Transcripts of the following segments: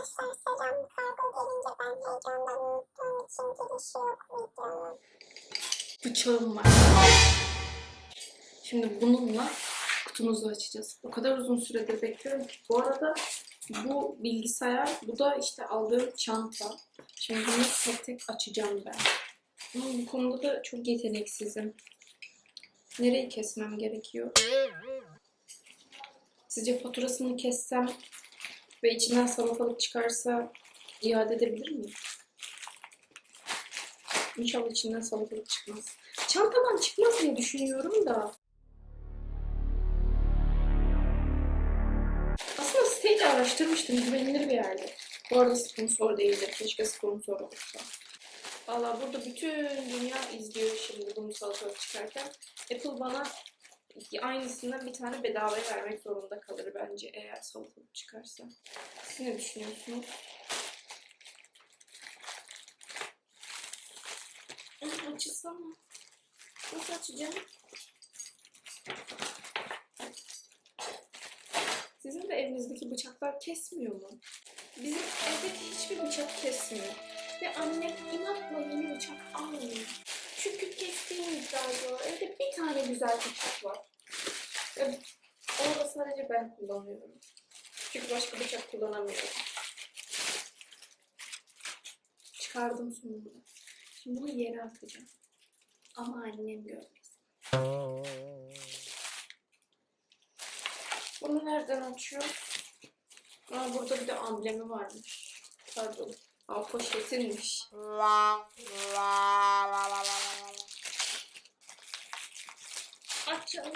Arkadaşlar selam kargo gelince ben heyecandan unuttuğum için girişi yok videonun. bıçağım var. Şimdi bununla kutumuzu açacağız. O kadar uzun süredir bekliyorum ki. Bu arada bu bilgisayar, bu da işte aldığım çanta. Şimdi bunu tek tek açacağım ben. Ama bu konuda da çok yeteneksizim. Nereyi kesmem gerekiyor? Sizce faturasını kessem ve içinden salatalık çıkarsa iade edebilir miyim? İnşallah içinden salatalık çıkmaz. Çantadan çıkmaz diye düşünüyorum da. Aslında siteyi araştırmıştım. Güvenilir bir yerde. Bu arada sponsor değildi. Keşke sponsor olsa. Valla burada bütün dünya izliyor şimdi bunu salatalık çıkarken. Apple bana aynısından bir tane bedavaya vermek zorunda kalır bence eğer salatalık çıkarsa. Siz ne düşünüyorsunuz? Açılsam? Nasıl açacağım? Sizin de evinizdeki bıçaklar kesmiyor mu? Bizim evdeki hiçbir bıçak kesmiyor. Ve annem inatla yeni bıçak almıyor. Çünkü kestiğimiz galiba evde bir tane güzel bıçak var. Onu da sadece ben kullanıyorum. Çünkü başka bıçak kullanamıyorum. Çıkardım sonunda. Şimdi bunu yere atacağım. Ama annem görmesin. Bunu nereden açıyoruz? Aa, burada bir de amblemi varmış. Pardon. Aa, poşetinmiş. Açalım.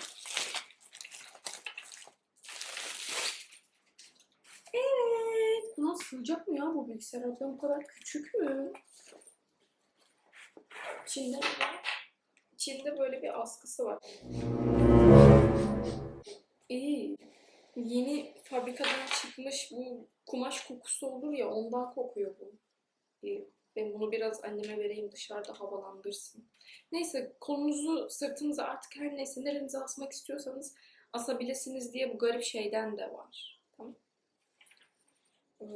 Evet. Ulan sığacak mı ya bu bilgisayar? Adam bu kadar küçük mü? İçinde ne? İçinde böyle bir askısı var. İyi. Yeni fabrikadan çıkmış bu kumaş kokusu olur ya ondan kokuyor bu. İyi. Ben bunu biraz anneme vereyim dışarıda havalandırsın. Neyse kolunuzu sırtınıza artık her neyse nerenize asmak istiyorsanız asabilirsiniz diye bu garip şeyden de var. Tamam. Ee,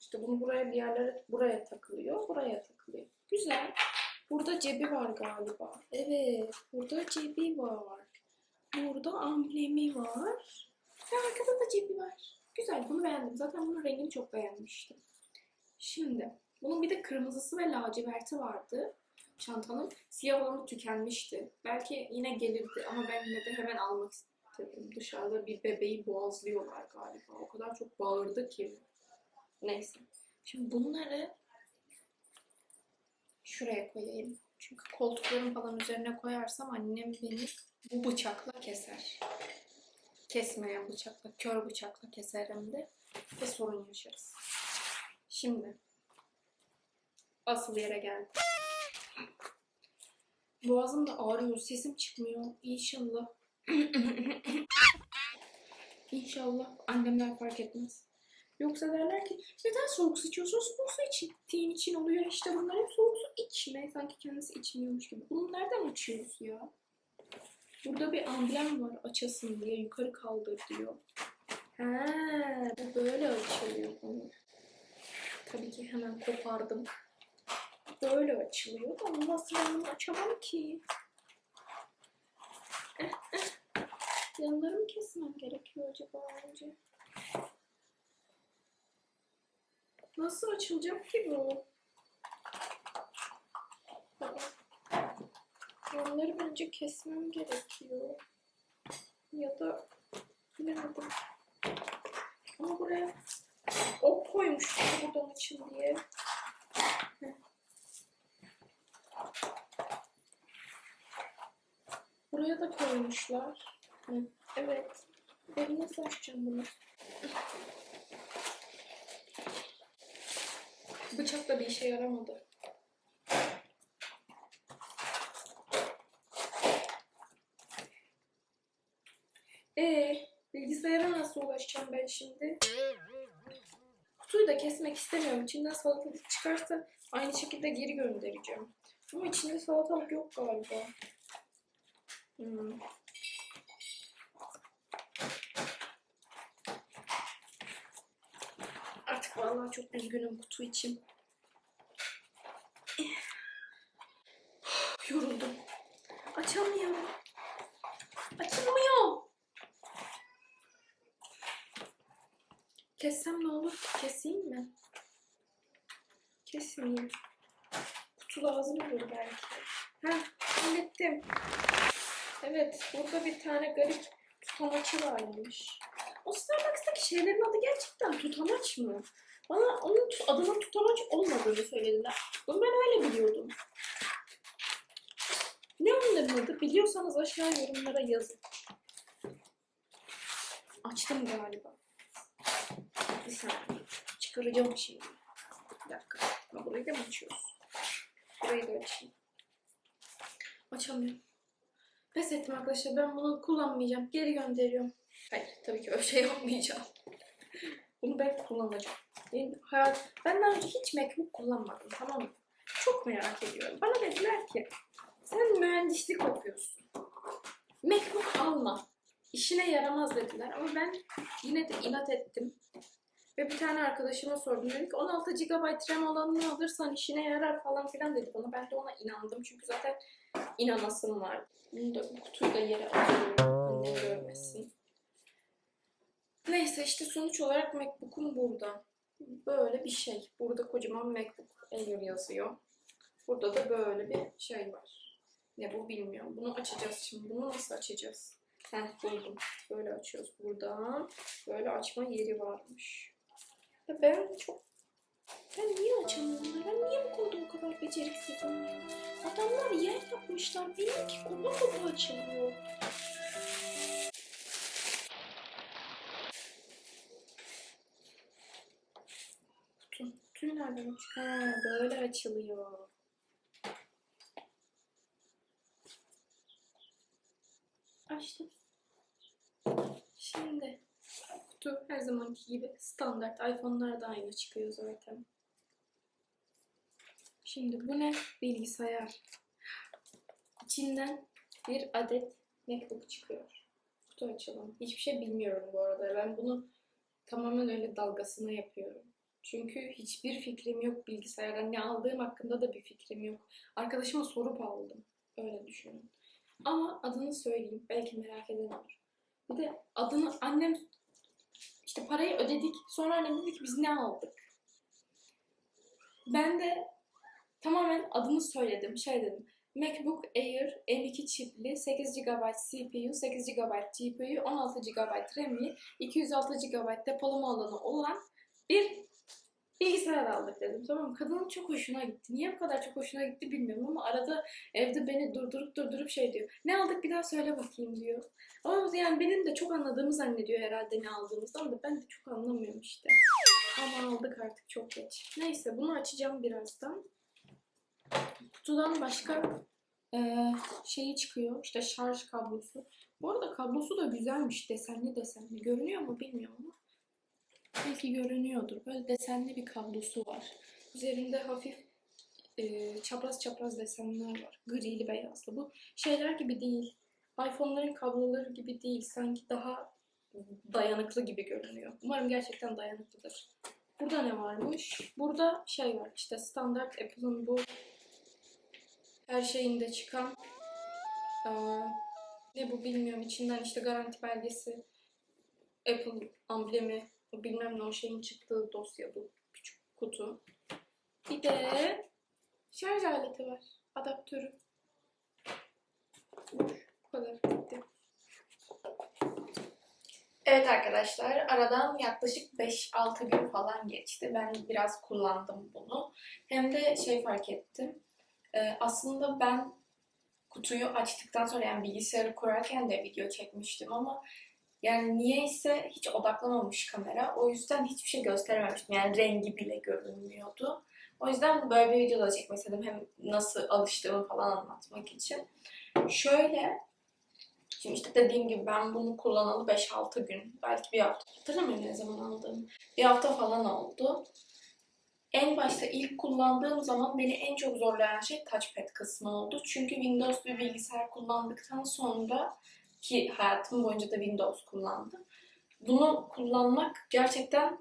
işte bunu buraya bir yerlere buraya takılıyor, buraya takılıyor. Güzel. Burada cebi var galiba. Evet, burada cebi var. Burada amblemi var. Ve arkada da cebi var. Güzel, bunu beğendim. Zaten bunun rengini çok beğenmiştim. Şimdi, bunun bir de kırmızısı ve laciverti vardı. Çantanın siyah olanı tükenmişti. Belki yine gelirdi ama ben yine de hemen almak istedim. Dışarıda bir bebeği boğazlıyorlar galiba. O kadar çok bağırdı ki. Neyse. Şimdi bunları şuraya koyayım. Çünkü koltukların falan üzerine koyarsam annem beni bu bıçakla keser. Kesmeyen bıçakla, kör bıçakla keser hem de ve sorun yaşarız. Şimdi asıl yere geldim. Boğazım da ağrıyor, sesim çıkmıyor. İnşallah. İnşallah annemler fark etmez. Yoksa derler ki neden soğuk su içiyorsun? Soğuk su içtiğin için oluyor işte bunlar hep soğuk su içme. Sanki kendisi içmiyormuş gibi. Bunu nereden açıyoruz ya? Burada bir amblem var açasın diye yukarı kaldır diyor. He, bu böyle açılıyor. Tabii ki hemen kopardım. Böyle açılıyor da nasıl ben açamam ki? Yanlarımı kesmem gerekiyor acaba önce? Nasıl açılacak ki bu? Yanları bence kesmem gerekiyor. Ya da bilemedim. Ama buraya ok koymuştum buradan açın diye. Heh. Buraya da koymuşlar. Evet. Ben nasıl açacağım bunu? Bıçak da bir işe yaramadı. Ee, bilgisayara nasıl ulaşacağım ben şimdi? Kutuyu da kesmek istemiyorum. İçinden salatalık çıkarsa aynı şekilde geri göndereceğim. Ama içinde salatalık yok galiba. Hmm. Artık Vallahi çok üzgünüm kutu için. Yoruldum. Açamıyorum. Açılmıyor. Kessem ne olur? Keseyim mi? Kesmeyeyim. Kutu lazım olur belki. Heh, hallettim. Evet, burada bir tane garip tutamaçı varmış. O Starbucks'taki şeylerin adı gerçekten tutamaç mı? Bana onun adının tutamaç olmadığını söylediler. Bunu ben öyle biliyordum. Ne onların adı? Biliyorsanız aşağı yorumlara yazın. Açtım galiba. Bir saniye. Çıkaracağım şimdi. Bir dakika. Burayı da mı açıyoruz? Burayı da açayım. Açamıyorum. Pes ettim arkadaşlar. Ben bunu kullanmayacağım. Geri gönderiyorum. Hayır tabii ki öyle şey yapmayacağım. Bunu ben kullanacağım. Benim hayat... Ben daha önce hiç MacBook kullanmadım tamam mı? Çok merak ediyorum. Bana dediler ki sen mühendislik okuyorsun. MacBook alma. İşine yaramaz dediler ama ben yine de inat ettim. Ve bir tane arkadaşıma sordum. Dedi ki 16 GB RAM olanını alırsan işine yarar falan filan dedi bana. Ben de ona inandım. Çünkü zaten inanasım var. Bunu da bu kutuyu da yere atıyorum. Annem görmesin. Neyse işte sonuç olarak MacBook'um burada. Böyle bir şey. Burada kocaman MacBook Air yazıyor. Burada da böyle bir şey var. Ne bu bilmiyorum. Bunu açacağız şimdi. Bunu nasıl açacağız? Heh buldum. Böyle açıyoruz buradan. Böyle açma yeri varmış. Ben çok... Ben niye açamıyorum? Ben niye bu konuda o kadar beceriksizim ya? Adamlar yer yapmışlar. Benimki konu konu açılıyor. Kutu. Kutuyu nereden? Ha, böyle açılıyor. Açtım. Şimdi kutu her zamanki gibi standart. iPhone'lar da aynı çıkıyor zaten. Şimdi bu ne? Bilgisayar. İçinden bir adet MacBook çıkıyor. Kutu açalım. Hiçbir şey bilmiyorum bu arada. Ben bunu tamamen öyle dalgasına yapıyorum. Çünkü hiçbir fikrim yok bilgisayardan. Ne aldığım hakkında da bir fikrim yok. Arkadaşıma sorup aldım. Öyle düşünün. Ama adını söyleyeyim. Belki merak eden olur. Bir de adını annem işte parayı ödedik. Sonra annem dedi ki biz ne aldık? Ben de tamamen adını söyledim. Şey dedim. MacBook Air M2 çipli 8 GB CPU, 8 GB GPU, 16 GB RAM'li, 206 GB depolama alanı olan bir bilgisayar aldık dedim. Tamam? Kadının çok hoşuna gitti. Niye bu kadar çok hoşuna gitti bilmiyorum ama arada evde beni durdurup durdurup şey diyor. Ne aldık bir daha söyle bakayım diyor. Ama yani benim de çok anladığımı zannediyor herhalde ne aldığımızı ama ben de çok anlamıyorum işte. Ama aldık artık çok geç. Neyse bunu açacağım birazdan. Kutudan başka eee, şeyi çıkıyor. İşte şarj kablosu. Bu arada kablosu da güzelmiş. Desenli desenli. Görünüyor mu bilmiyorum ama. Belki görünüyordur. Böyle desenli bir kablosu var. Üzerinde hafif eee, çapraz çapraz desenler var. Grili beyazlı. Bu şeyler gibi değil. iPhone'ların kabloları gibi değil. Sanki daha dayanıklı gibi görünüyor. Umarım gerçekten dayanıklıdır. Burada ne varmış? Burada şey var işte standart Apple'ın bu her şeyinde çıkan eee, ne bu bilmiyorum içinden işte garanti belgesi Apple amblemi bilmem ne o şeyin çıktığı dosya bu küçük kutu. Bir de şarj aleti var. Adaptörü. Bu kadar. Bitti. Evet arkadaşlar aradan yaklaşık 5-6 gün falan geçti. Ben biraz kullandım bunu. Hem de şey fark ettim. Ee, aslında ben kutuyu açtıktan sonra yani bilgisayarı kurarken de video çekmiştim ama yani niyeyse hiç odaklamamış kamera. O yüzden hiçbir şey gösterememiştim. Yani rengi bile görünmüyordu. O yüzden böyle bir video da çekmek. Hem nasıl alıştığımı falan anlatmak için. Şöyle, şimdi işte dediğim gibi ben bunu kullanalı 5-6 gün, belki bir hafta. Hatırlamıyorum ne zaman aldığımı. Bir hafta falan oldu. En başta ilk kullandığım zaman beni en çok zorlayan şey touchpad kısmı oldu. Çünkü Windows bir bilgisayar kullandıktan sonra ki hayatım boyunca da Windows kullandım. Bunu kullanmak gerçekten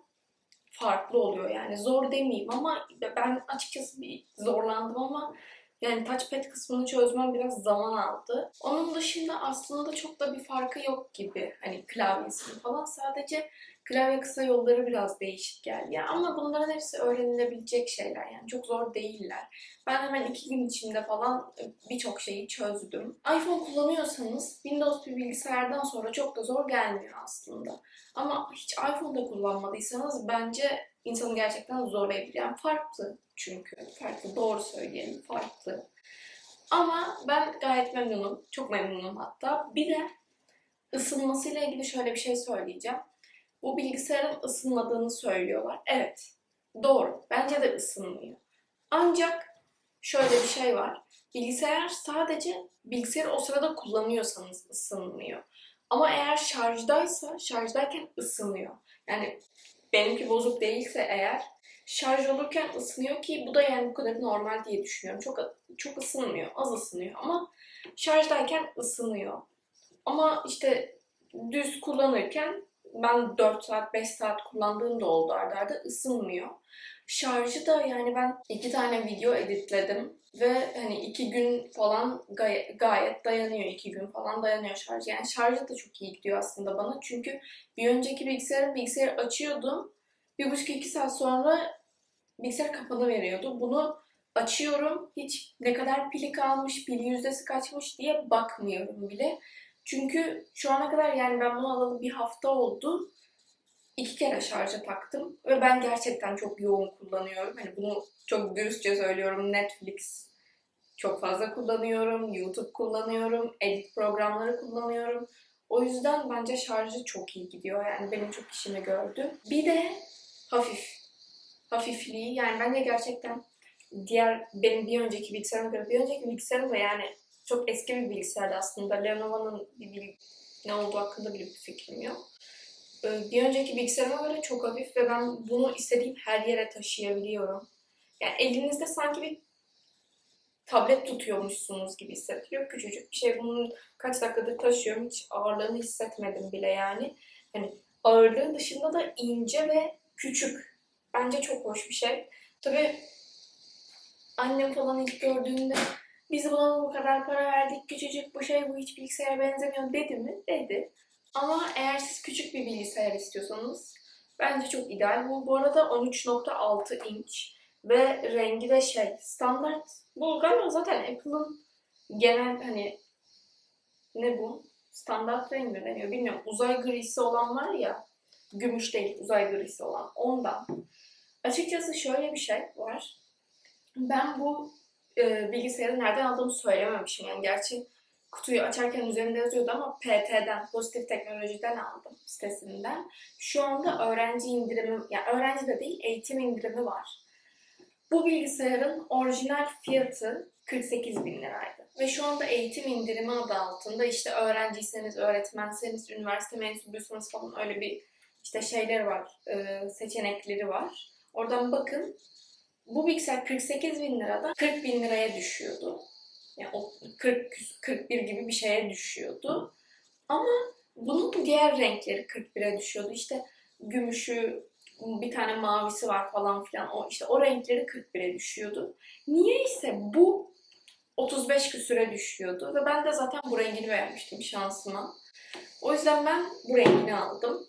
farklı oluyor yani. Zor demeyeyim ama ben açıkçası bir zorlandım ama yani touchpad kısmını çözmem biraz zaman aldı. Onun dışında aslında çok da bir farkı yok gibi. Hani klavyesinin falan sadece klavye kısa yolları biraz değişik geldi. Ya ama bunların hepsi öğrenilebilecek şeyler yani çok zor değiller. Ben hemen iki gün içinde falan birçok şeyi çözdüm. iPhone kullanıyorsanız Windows bir bilgisayardan sonra çok da zor gelmiyor aslında. Ama hiç iPhone'da kullanmadıysanız bence insanı gerçekten zorlayabilir. Yani farklı çünkü. Farklı, doğru söyleyelim, farklı. Ama ben gayet memnunum. Çok memnunum hatta. Bir de ısınmasıyla ilgili şöyle bir şey söyleyeceğim. Bu bilgisayarın ısınmadığını söylüyorlar. Evet, doğru. Bence de ısınmıyor. Ancak şöyle bir şey var. Bilgisayar sadece bilgisayarı o sırada kullanıyorsanız ısınmıyor. Ama eğer şarjdaysa, şarjdayken ısınıyor. Yani benimki bozuk değilse eğer şarj olurken ısınıyor ki bu da yani bu kadar normal diye düşünüyorum. Çok çok ısınmıyor, az ısınıyor ama şarjdayken ısınıyor. Ama işte düz kullanırken ben 4 saat, 5 saat kullandığım da oldu arda ısınmıyor. Şarjı da yani ben iki tane video editledim ve hani iki gün falan gay- gayet dayanıyor. iki gün falan dayanıyor şarj. Yani şarjı da çok iyi gidiyor aslında bana. Çünkü bir önceki bilgisayarım bilgisayarı açıyordum. Bir buçuk iki saat sonra bilgisayar kapanı veriyordu. Bunu açıyorum. Hiç ne kadar pili kalmış, pil yüzdesi kaçmış diye bakmıyorum bile. Çünkü şu ana kadar yani ben bunu alalı bir hafta oldu. İki kere şarja taktım ve ben gerçekten çok yoğun kullanıyorum. Hani bunu çok dürüstçe söylüyorum. Netflix çok fazla kullanıyorum, YouTube kullanıyorum, edit programları kullanıyorum. O yüzden bence şarjı çok iyi gidiyor. Yani benim çok işimi gördü. Bir de hafif. Hafifliği. Yani bence gerçekten diğer benim bir önceki bilgisayarıma göre bir önceki bilgisayarım da yani çok eski bir bilgisayardı aslında. Lenovo'nun bir, bir, ne olduğu hakkında bile bir fikrim yok. Ee, Bir önceki bilgisayarıma göre çok hafif ve ben bunu istediğim her yere taşıyabiliyorum. Yani elinizde sanki bir tablet tutuyormuşsunuz gibi hissettiriyor. Küçücük bir şey. Bunu kaç dakikadır taşıyorum. Hiç ağırlığını hissetmedim bile yani. Hani ağırlığı dışında da ince ve küçük. Bence çok hoş bir şey. Tabii annem falan ilk gördüğünde biz buna bu kadar para verdik, küçücük bu şey, bu hiç bilgisayara benzemiyor dedi mi? Dedi. Ama eğer siz küçük bir bilgisayar istiyorsanız bence çok ideal. Bu bu arada 13.6 inç ve rengi de şey standart. Bu galiba zaten Apple'ın genel hani ne bu? Standart renk mi deniyor bilmiyorum. Uzay grisi olan var ya gümüş değil uzay grisi olan ondan. Açıkçası şöyle bir şey var. Ben bu e, bilgisayarı nereden aldığımı söylememişim. Yani gerçi kutuyu açarken üzerinde yazıyordu ama PT'den, Pozitif Teknoloji'den aldım sitesinden. Şu anda öğrenci indirimi, yani öğrenci de değil eğitim indirimi var. Bu bilgisayarın orijinal fiyatı 48 bin liraydı. Ve şu anda eğitim indirimi adı altında işte öğrenciyseniz, öğretmenseniz, üniversite mensubuysanız falan öyle bir işte şeyler var, e, seçenekleri var. Oradan bakın. Bu bilgisayar 48 bin liradan 40 bin liraya düşüyordu. Yani o 40 41 gibi bir şeye düşüyordu. Ama bunun diğer renkleri 41'e düşüyordu. İşte gümüşü, bir tane mavisi var falan filan. O işte o renkleri 41'e düşüyordu. Niyeyse bu 35 küsüre düşüyordu ve ben de zaten bu rengini beğenmiştim şansıma. O yüzden ben bu rengini aldım.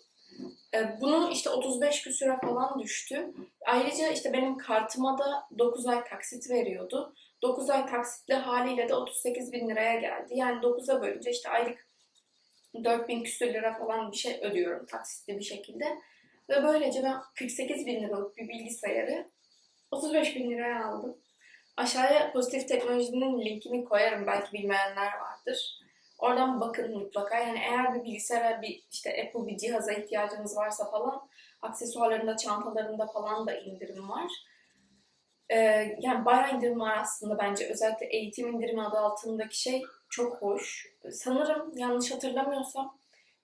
Ee, Bunu işte 35 küsüre falan düştü. Ayrıca işte benim kartıma da 9 ay taksit veriyordu. 9 ay taksitli haliyle de 38 bin liraya geldi. Yani 9'a bölünce işte aylık 4000 küsür lira falan bir şey ödüyorum taksitli bir şekilde. Ve böylece ben 48 bin liralık bir bilgisayarı 35 bin liraya aldım. Aşağıya pozitif teknolojinin linkini koyarım. Belki bilmeyenler vardır. Oradan bakın mutlaka. Yani eğer bir bilgisayara, bir işte Apple bir cihaza ihtiyacınız varsa falan aksesuarlarında, çantalarında falan da indirim var. Ee, yani bayağı indirim var aslında bence. Özellikle eğitim indirimi adı altındaki şey çok hoş. Sanırım yanlış hatırlamıyorsam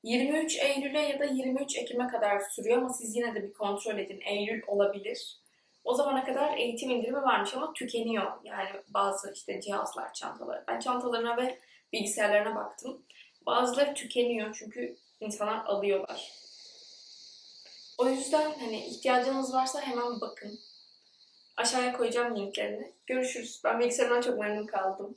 23 Eylül'e ya da 23 Ekim'e kadar sürüyor ama siz yine de bir kontrol edin. Eylül olabilir. O zamana kadar eğitim indirimi varmış ama tükeniyor. Yani bazı işte cihazlar, çantalar. Ben çantalarına ve bilgisayarlarına baktım. Bazıları tükeniyor çünkü insanlar alıyorlar. O yüzden hani ihtiyacınız varsa hemen bakın. Aşağıya koyacağım linklerini. Görüşürüz. Ben bilgisayarımdan çok memnun kaldım.